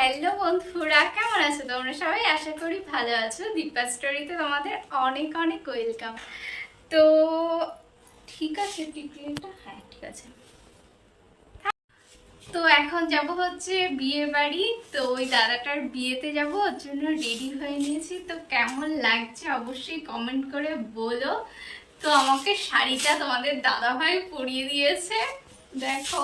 Hello বন্ধুরা, কেমন আছো? তোমরা সবাই আশা করি ভালো আছো। দীপা স্টোরিতে তোমাদের অনেক অনেক ওয়েলকাম তো ঠিক আছে টিকলিটা হ্যাঁ ঠিক আছে। তো এখন যাব হচ্ছে বিয়ে বাড়ি। তো ওই দাদাটার বিয়েতে যাব, ওর জন্য রেডি হয়ে নিয়েছি। তো কেমন লাগছে অবশ্যই কমেন্ট করে বলো। তো আমাকে শাড়িটা তোমাদের দাদা ভাই পরিয়ে দিয়েছে। দেখো।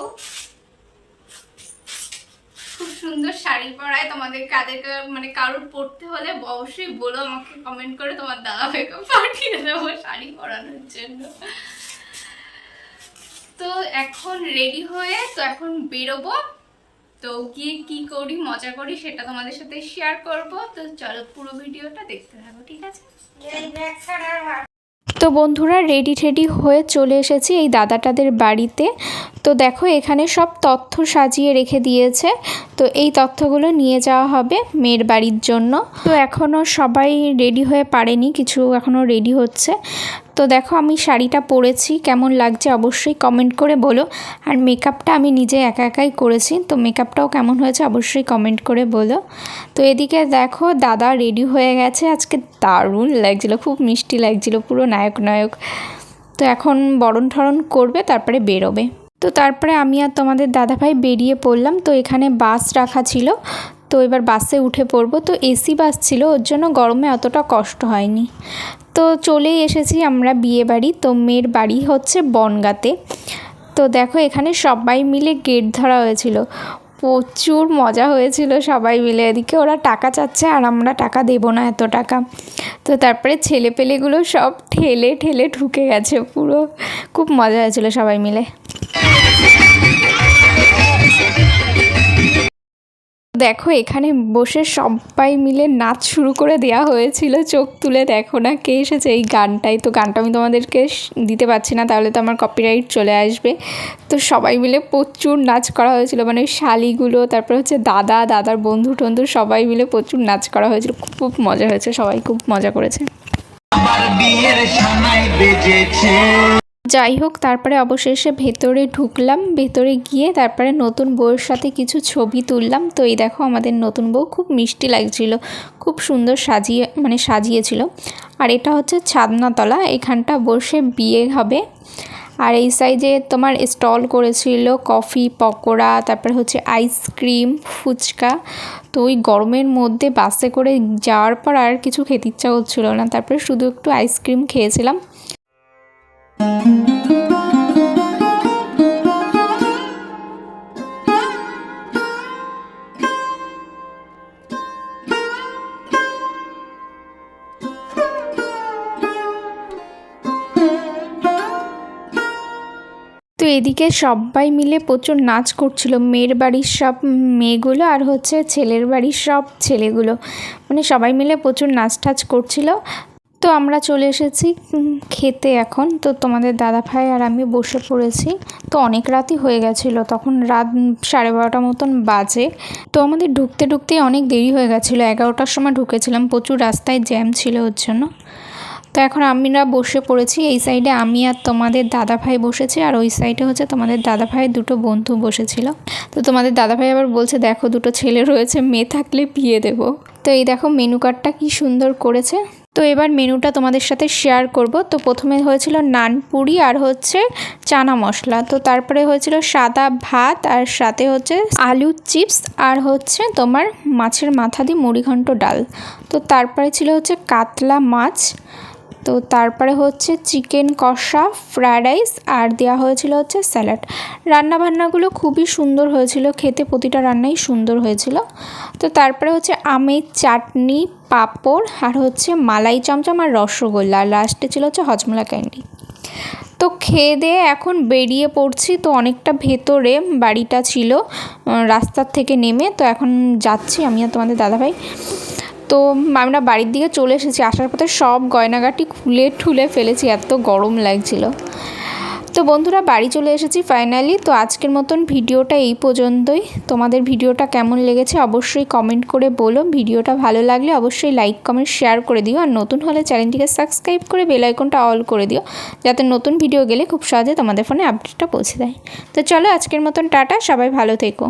সুন্দর শাড়ি পরায় তোমাদের কাদেরকে মানে কারোর পরতে হলে অবশ্যই বলো, আমাকে কমেন্ট করে তোমার দাদা ভাইকে পাঠিয়ে দেবো শাড়ি পরানোর জন্য। তো এখন রেডি হয়ে, তো এখন বেরোবো। তো গিয়ে কি করি, মজা করি সেটা তোমাদের সাথে শেয়ার করব। তো চলো পুরো ভিডিওটা দেখতে থাকো, ঠিক আছে? তো বন্ধুরা রেডি টেডি হয়ে চলে এসেছি এই দাদাটাদের বাড়িতে। তো দেখো, এখানে সব তথ্য সাজিয়ে রেখে দিয়েছে। তো এই তথ্যগুলো নিয়ে যাওয়া হবে মেয়ের বাড়ির জন্য। তো এখনও সবাই রেডি হয়ে পারেনি, কিছু এখনও রেডি হচ্ছে। তো দেখো, আমি শাড়িটা পরেছি, কেমন লাগছে অবশ্যই কমেন্ট করে বলো। আর মেকআপটা আমি নিজে একা একাই করেছি, তো মেকআপটাও কেমন হয়েছে অবশ্যই কমেন্ট করে বলো। তো এদিকে দেখো, দাদা রেডি হয়ে গেছে। আজকে দারুণ লাগছিল, খুব মিষ্টি লাগছিল, পুরো নায়ক নায়ক নায়ক তো এখন বরণ ঠরণ করবে, তারপরে বেরোবে। তো তারপরে আমি আর তোমাদের দাদাভাই বেরিয়ে পড়লাম। তো এখানে বাস রাখা ছিল। তো এবার বাসে উঠে পড়ব। তো এসি বাস ছিল, ওর জন্য গরমে অতটা কষ্ট হয়নি। তো চলেই এসেছি আমরা বিয়ে বাড়ি। তো মেয়ের বাড়ি হচ্ছে বনগাতে। তো দেখো এখানে সবাই মিলে গেট ধরা হয়েছিল। প্রচুর মজা হয়েছিল সবাই মিলে। এদিকে ওরা টাকা চাচ্ছে আর আমরা টাকা দেবো না এত টাকা। তো তারপরে ছেলে পেলেগুলো সব ঠেলে ঠেলে ঢুকে গেছে পুরো। খুব মজা হয়েছিল সবাই মিলে। দেখো, এখানে বসে সবাই মিলে নাচ শুরু করে দেওয়া হয়েছিল। চোখ তুলে দেখো না কে এসেছে এই গানটাই। তো গানটা আমি তোমাদেরকে দিতে পারছি না, তাহলে তো আমার কপিরাইট চলে আসবে। তো সবাই মিলে প্রচুর নাচ করা হয়েছিল মানে ওই শালিগুলো, তারপর হচ্ছে দাদা, দাদার বন্ধু টন্ধু, সবাই মিলে প্রচুর নাচ করা হয়েছিল। খুব মজা হয়েছে, সবাই খুব মজা করেছে। যাই হোক, তারপরে অবশেষে ভেতরে ঢুকলাম। ভেতরে গিয়ে তারপরে নতুন বউয়ের সাথে কিছু ছবি তুললাম। তো এই দেখো, আমাদের নতুন বউ খুব মিষ্টি লাগছিল, খুব সুন্দর সাজিয়ে মানে সাজিয়েছিল। আর এটা হচ্ছে ছাদনাতলা, এখানটা বসে বিয়ে হবে। আর এই সাইজে তোমার স্টল করেছিল, কফি, পকোড়া, তারপরে হচ্ছে আইসক্রিম, ফুচকা। তো ওই গরমের মধ্যে বাসে করে যাওয়ার পর আর কিছু খেতে ইচ্ছা হচ্ছিল না। তারপরে শুধু একটু আইসক্রিম খেয়েছিলাম। তো এদিকে সবাই মিলে প্রচুর নাচ করছিল। মেয়ের বাড়ির সব মেয়েগুলো আর হচ্ছে ছেলের বাড়ির সব ছেলেগুলো। মানে সবাই মিলে প্রচুর নাচ টাচ করছিল। তো আমরা চলে এসেছি খেতে এখন। তো তোমাদের দাদা ভাই আর আমি বসে পড়েছি। তো অনেক রাতই হয়ে গেছিল, তখন রাত সাড়ে বারোটা মতন বাজে। তো আমাদের ঢুকতে ঢুকতেই অনেক দেরি হয়ে গেছিল, এগারোটার সময় ঢুকেছিলাম, প্রচুর রাস্তায় জ্যাম ছিল ওর জন্য। তো এখন আমরা বসে পড়েছি, এই সাইডে আমি আর তোমাদের দাদা ভাই বসেছি, আর ওই সাইডে হচ্ছে তোমাদের দাদা ভাইয়ের দুটো বন্ধু বসেছিল। তো তোমাদের দাদা ভাই আবার বলছে, দেখো দুটো ছেলে রয়েছে, মেয়ে থাকলে বিয়ে দেবো। তো এই দেখো, মেনু কার্ডটা কি সুন্দর করেছে। তো এবার মেনুটা তোমাদের সাথে শেয়ার করব। তো প্রথমে হয়েছিল নান পুরি আর হচ্ছে চানা মশলা। তো তারপরে হয়েছিল সাদা ভাত আর সাথে হচ্ছে আলু চিপস আর হচ্ছে তোমার মাছের মাথা দিয়ে মুড়িঘণ্ট ডাল। তো তারপরে ছিল হচ্ছে কাতলা মাছ। তো তারপরে হচ্ছে চিকেন কষা ফ্রায়েড রাইস আর দেওয়া হয়েছিল হচ্ছে স্যালাড রান্না বান্নাগুলো খুবই সুন্দর হয়েছিল, খেতে প্রতিটা রান্নাই সুন্দর হয়েছিল। তো তারপরে হচ্ছে আমের চাটনি, পাঁপড়, আর হচ্ছে মালাই চমচম আর রসগোল্লা, আর লাস্টে ছিল হচ্ছে হজমলা ক্যান্ডি। তো খেয়ে দিয়ে এখন বেরিয়ে পড়ছি, তো অনেকটা ভেতরে বাড়িটা ছিল রাস্তার থেকে নেমে, তো এখন যাচ্ছি আমি আর তোমাদের দাদাভাই। তো আমরা বাড়ির দিকে চলে এসেছি। আসার পথে সব গয়নাগাটি খুলে ঠুলে ফেলেছি, এত গরম লাগছিল। তো বন্ধুরা, বাড়ি চলে এসেছি ফাইনালি তো আজকের মতন ভিডিওটা এই পর্যন্তই। তোমাদের ভিডিওটা কেমন লেগেছে অবশ্যই কমেন্ট করে বলো। ভিডিওটা ভালো লাগলে অবশ্যই লাইক কমেন্ট শেয়ার করে দিও। আর নতুন হলে চ্যানেলটিকে সাবস্ক্রাইব করে বেল আইকনটা অল করে দিও। যাতে নতুন ভিডিও গেলে খুব সহজে তোমাদের ফোনে আপডেটটা পৌঁছে দেয়। তো চলো আজকের মতন টাটা, সবাই ভালো থেকো।